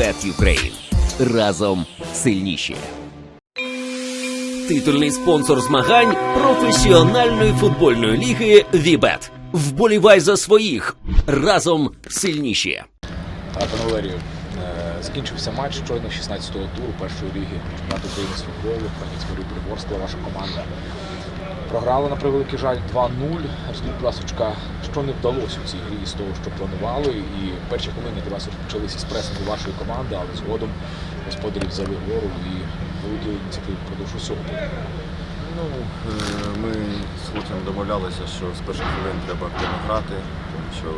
Bet Ukraine. Разом сильніші. Титульний спонсор змагань професіональної футбольної ліги Вібет. Вболівай за своїх. Разом сильніші. Пане Валерію, е, закінчився матч щойно 16-го туру першої ліги чемпіонату України з футболу. Маріуполь Ворскла, ваша команда. Програла на превеликий жаль 2-0. Розкажіть, будь ласочка, що не вдалося у цій грі з того, що планували. І перші хвилини для вас почалися з пресингу вашої команди, але згодом господарі взяли гору і володіли ініціативу впродовж усього. Ну, е, ми з хлопцем домовлялися, що з перших хвилин треба активно грати, тому що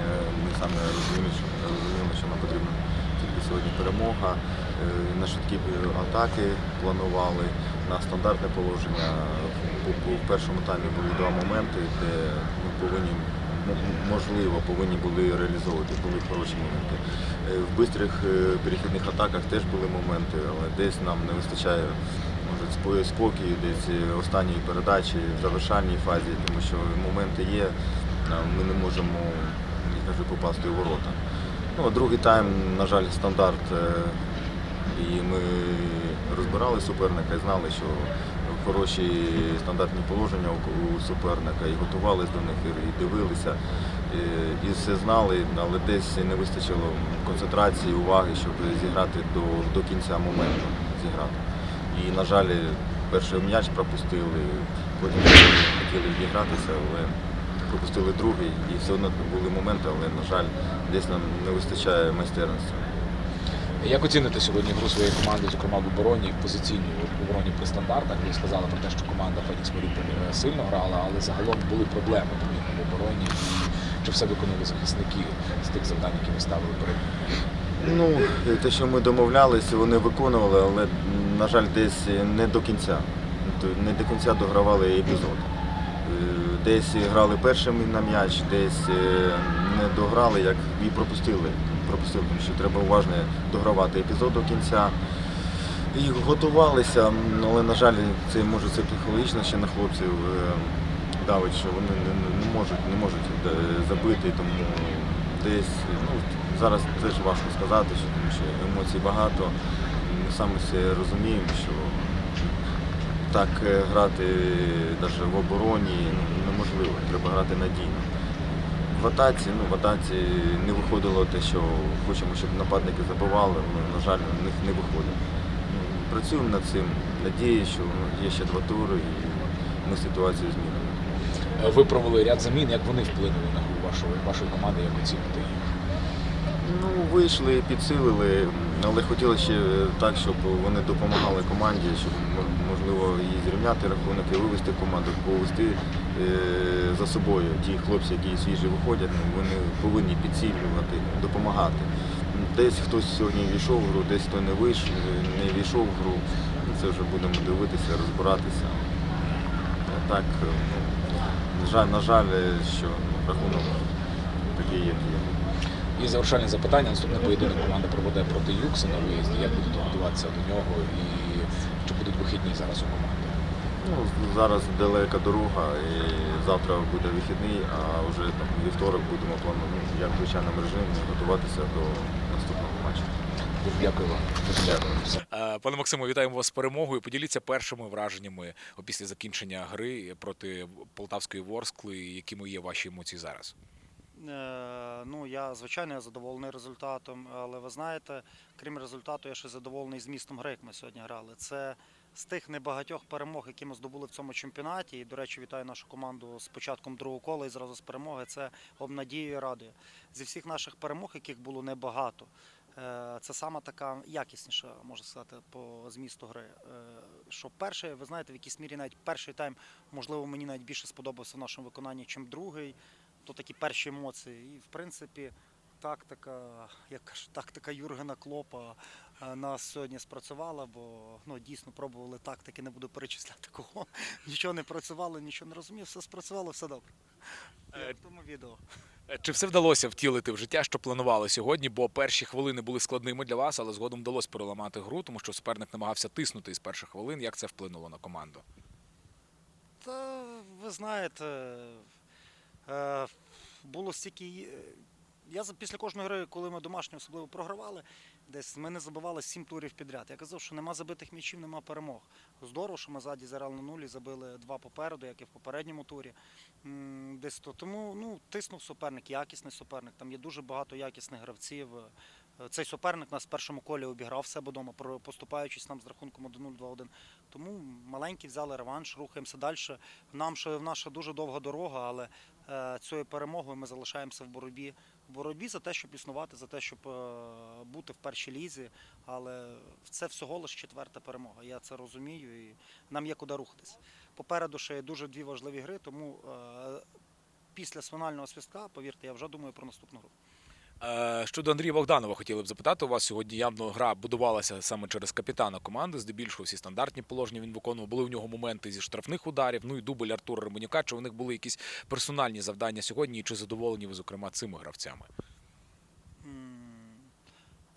е, ми що, розуміли, що нам потрібна тільки сьогодні перемога. На швидкі атаки планували, на стандартне положення. По- по- В першому таймі були два моменти, де ми повинні, можливо, повинні були реалізовувати, були хороші моменти. Е, В бистрих е, перехідних атаках теж були моменти, але десь нам не вистачає може, спо- спокою, десь е, останньої передачі, в завершальній фазі, тому що моменти є, ми не можемо я кажу, попасти у ворота. Ну, а другий тайм, на жаль, стандарт. І ми розбирали суперника і знали, що хороші стандартні положення у суперника і готувалися до них, і- дивилися, і все знали, але десь не вистачило концентрації, уваги, щоб зіграти до, до кінця моменту. Зіграти. І, на жаль, перший м'яч пропустили, потім хотіли відігратися, але пропустили другий. І все одно були моменти, але, на жаль, десь нам не вистачає майстерності. Як оціните сьогодні гру своєї команди, зокрема в обороні, позиційній обороні при стандартах? Ви сказали про те, що команда Фенікс Маріуполь е, сильно грала, але загалом були проблеми помітно в обороні. Чи все виконали захисники з тих завдань, які ви ставили перед? Ну, те, що ми домовлялися, вони виконували, але, на жаль, десь не до кінця. Тобто Не до кінця догравали епізод. Е, Десь грали першими на м'яч, десь е, не дограли, як і пропустили. Пропустили, тому що треба уважно догравати епізод до кінця. І готувалися, але, на жаль, це може це психологічно ще на хлопців е, давить, що вони не, можуть, не можуть е, забити, тому десь ну, зараз теж важко сказати, що, тому що емоцій багато. Ми самі все розуміємо, що так е, грати навіть в обороні ну, неможливо, треба грати надійно. В атаці, ну, в атаці не виходило те, що хочемо, щоб нападники забивали, але, на жаль, в них не виходить. Ну, Працюємо над цим. Надію, що ну, є ще два тури і ми ситуацію змінимо. Е, Ви провели ряд замін, як вони вплинули на гру вашої, вашої команди, як оцінити їх? Ну, вийшли, підсилили, але хотіли ще так, щоб вони допомагали команді, щоб можливо її зрівняти рахунок і вивести команду, повести е, за собою. Ті хлопці, які свіжі виходять, ну, вони повинні підсилювати, допомагати. Десь хтось сьогодні війшов в гру, десь хто не вийшов, не війшов в гру. Це вже будемо дивитися, розбиратися. А так, е, ну, на жаль, на жаль, що рахунок такий, як є. І завершальне запитання. Наступний поєдинок команда проведе проти Юкса на виїзді. Як будете готуватися до нього і чи будуть вихідні зараз у команди? Ну, зараз далека дорога, і завтра буде вихідний, а вже там вівторок будемо планувати, ну, як в звичайному режимі, готуватися до наступного матчу. Дякую вам. Дякую. Е, Пане Максиму, вітаємо вас з перемогою. Поділіться першими враженнями після закінчення гри проти Полтавської Ворскли. Якими є ваші емоції зараз? Е, Ну, я звичайно я задоволений результатом, але ви знаєте, крім результату, я ще задоволений змістом гри, як ми сьогодні грали. Це з тих небагатьох перемог, які ми здобули в цьому чемпіонаті. І, до речі, вітаю нашу команду з початком другого кола і зразу з перемоги. Це обнадіює і радує. Зі всіх наших перемог, яких було небагато, е, це саме така якісніша, можна сказати, по змісту гри. Е, Що перший, ви знаєте, в якійсь мірі навіть перший тайм, можливо, мені навіть більше сподобався в нашому виконанні, чим другий то такі перші емоції. І в принципі, тактика, як кажуть, тактика Юргена Клопа е, нас сьогодні спрацювала, бо ну, дійсно пробували тактики, не буду перечисляти кого. Нічого не працювало, нічого не розумів, все спрацювало, все добре. Як в тому відео. Е, Чи все вдалося втілити в життя, що планували сьогодні? Бо перші хвилини були складними для вас, але згодом вдалося переламати гру, тому що суперник намагався тиснути із перших хвилин. Як це вплинуло на команду? Та ви знаєте, е, було стільки е, я після кожної гри, коли ми домашні особливо програвали, десь ми не забивали сім турів підряд. Я казав, що нема забитих м'ячів, нема перемог. Здорово, що ми ззаді зарали на нулі, забили два попереду, як і в попередньому турі. Десь то. Тому ну, тиснув суперник, якісний суперник. Там є дуже багато якісних гравців. Цей суперник нас в першому колі обіграв себе вдома, поступаючись нам з рахунком 1-0, 2-1. Тому маленькі взяли реванш, рухаємося далі. Нам ще наша дуже довга дорога, але е, цією перемогою ми залишаємося в боротьбі. В боротьбі за те, щоб існувати, за те, щоб е, бути в першій лізі. Але це всього лише четверта перемога. Я це розумію і нам є куди рухатись. Попереду ще є дуже дві важливі гри, тому е, після фінального свистка, повірте, я вже думаю про наступну гру. Е, Щодо Андрія Богданова хотіли б запитати у вас сьогодні. Явно гра будувалася саме через капітана команди. Здебільшого всі стандартні положення він виконував. Були у нього моменти зі штрафних ударів. Ну і дубль Артура Ремонюка. Чи у них були якісь персональні завдання сьогодні? І чи задоволені ви, зокрема, цими гравцями?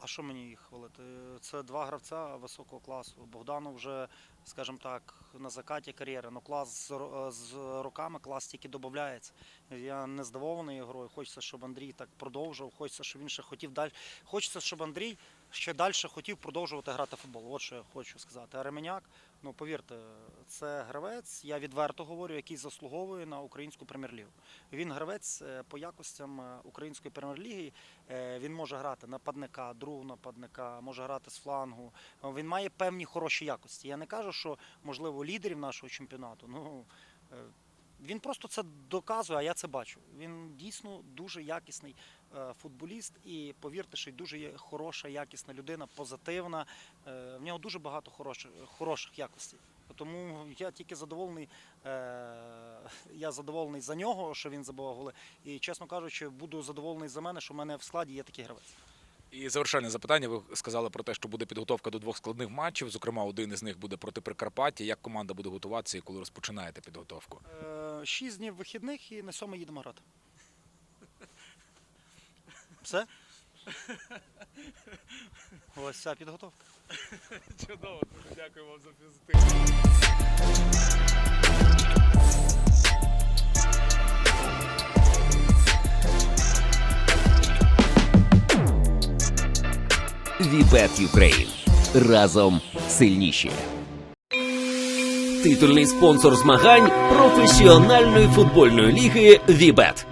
А що мені їх хвалити? Це два гравця високого класу. Богдану вже, скажімо так, на закаті кар'єри. Ну клас з роками клас тільки додається. Я не здивований грою. Хочеться, щоб Андрій так продовжив. Хочеться, щоб він ще хотів далі. Хочеться, щоб Андрій ще далі хотів продовжувати грати в футбол. От що я хочу сказати. Ременяк, ну повірте, це гравець, я відверто говорю, який заслуговує на українську прем'єр-лігу. Він гравець е, по якостям е, української прем'єр-ліги. Е, Він може грати нападника, другого нападника, може грати з флангу. Він має певні хороші якості. Я не кажу, що можливо лідерів нашого чемпіонату. Ну він просто це доказує, а я це бачу. Він дійсно дуже якісний футболіст, і повірте, що й дуже хороша, якісна людина, позитивна. Е, В нього дуже багато хороших, хороших якостей. Тому я тільки задоволений. е, Я задоволений за нього, що він забував голи. І чесно кажучи, буду задоволений за мене, що в мене в складі є такий гравець. І завершальне запитання. Ви сказали про те, що буде підготовка до двох складних матчів. Зокрема, один із них буде проти Прикарпаття. Як команда буде готуватися і коли розпочинаєте підготовку? Е, Шість днів вихідних і на сьомий їдемо грати. Все? Ось ця підготовка. Чудово, дуже дякую вам за позитив. Вібет Юкрейн. Разом сильніші. Титульний спонсор змагань професіональної футбольної ліги Вібет.